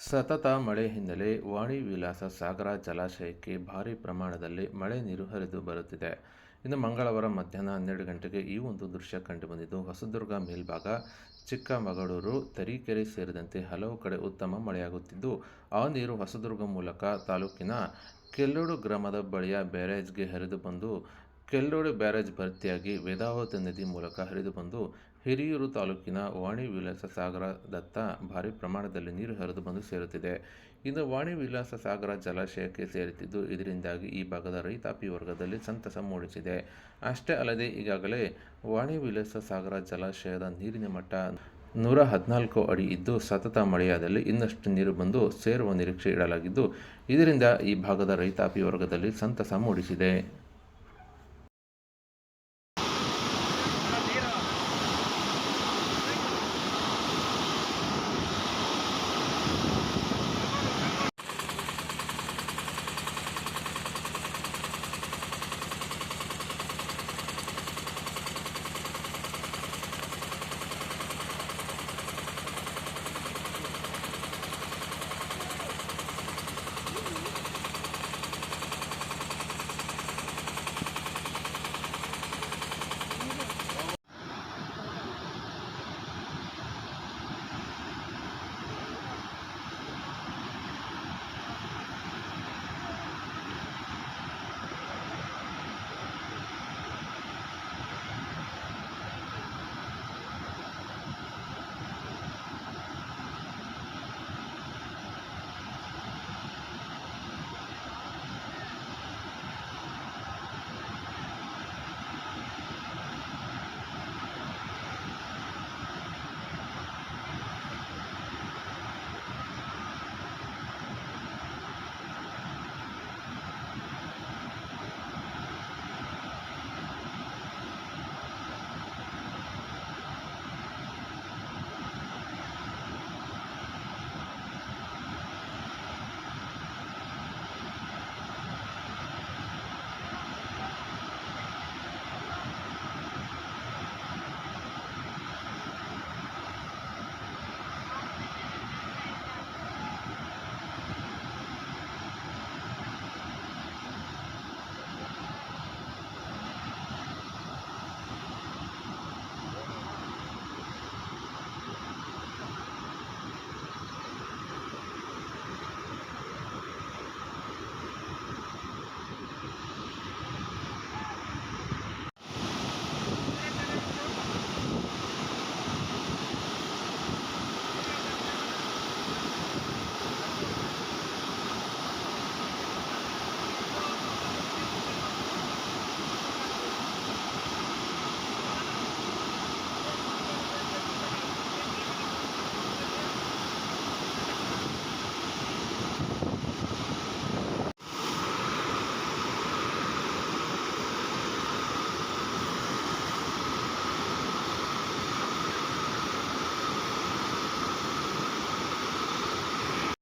ಸತತ ಮಳೆ ಹಿನ್ನೆಲೆ ವಾಣಿ ವಿಲಾಸ ಸಾಗರ ಜಲಾಶಯಕ್ಕೆ ಭಾರಿ ಪ್ರಮಾಣದಲ್ಲಿ ಮಳೆ ನೀರು ಹರಿದು ಬರುತ್ತಿದೆ. ಇನ್ನು ಮಂಗಳವಾರ ಮಧ್ಯಾಹ್ನ ಹನ್ನೆರಡು ಗಂಟೆಗೆ ಈ ಒಂದು ದೃಶ್ಯ ಕಂಡುಬಂದಿದ್ದು, ಹೊಸದುರ್ಗ ಮೇಲ್ಭಾಗ ಚಿಕ್ಕಮಗಳೂರು, ತರೀಕೆರೆ ಸೇರಿದಂತೆ ಹಲವು ಕಡೆ ಉತ್ತಮ ಮಳೆಯಾಗುತ್ತಿದ್ದು, ಆ ನೀರು ಹೊಸದುರ್ಗ ಮೂಲಕ ತಾಲೂಕಿನ ಕೆಲ್ಲೋಡು ಗ್ರಾಮದ ಬಳಿಯ ಬ್ಯಾರೇಜ್ಗೆ ಹರಿದು ಬಂದು ಕೆಲ್ಲೋಡು ಬ್ಯಾರೇಜ್ ಭರ್ತಿಯಾಗಿ ವೇದಾವತಿ ನದಿ ಮೂಲಕ ಹರಿದು ಬಂದು ಹಿರಿಯೂರು ತಾಲೂಕಿನ ವಾಣಿ ವಿಲಾಸ ಸಾಗರದತ್ತ ಭಾರಿ ಪ್ರಮಾಣದಲ್ಲಿ ನೀರು ಹರಿದು ಬಂದು ಸೇರುತ್ತಿದೆ. ಇನ್ನು ವಾಣಿ ವಿಲಾಸ ಸಾಗರ ಜಲಾಶಯಕ್ಕೆ ಸೇರುತ್ತಿದ್ದು, ಇದರಿಂದಾಗಿ ಈ ಭಾಗದ ರೈತಾಪಿ ವರ್ಗದಲ್ಲಿ ಸಂತಸ ಮೂಡಿಸಿದೆ. ಅಷ್ಟೇ ಅಲ್ಲದೆ, ಈಗಾಗಲೇ ವಾಣಿ ವಿಲಾಸ ಸಾಗರ ಜಲಾಶಯದ ನೀರಿನ ಮಟ್ಟ ನೂರ ಹದಿನಾಲ್ಕು ಅಡಿ ಇದ್ದು, ಸತತ ಮಳೆಯಾದಲ್ಲಿ ಇನ್ನಷ್ಟು ನೀರು ಬಂದು ಸೇರುವ ನಿರೀಕ್ಷೆ ಇಡಲಾಗಿದ್ದು, ಇದರಿಂದ ಈ ಭಾಗದ ರೈತಾಪಿ ವರ್ಗದಲ್ಲಿ ಸಂತಸ ಮೂಡಿಸಿದೆ.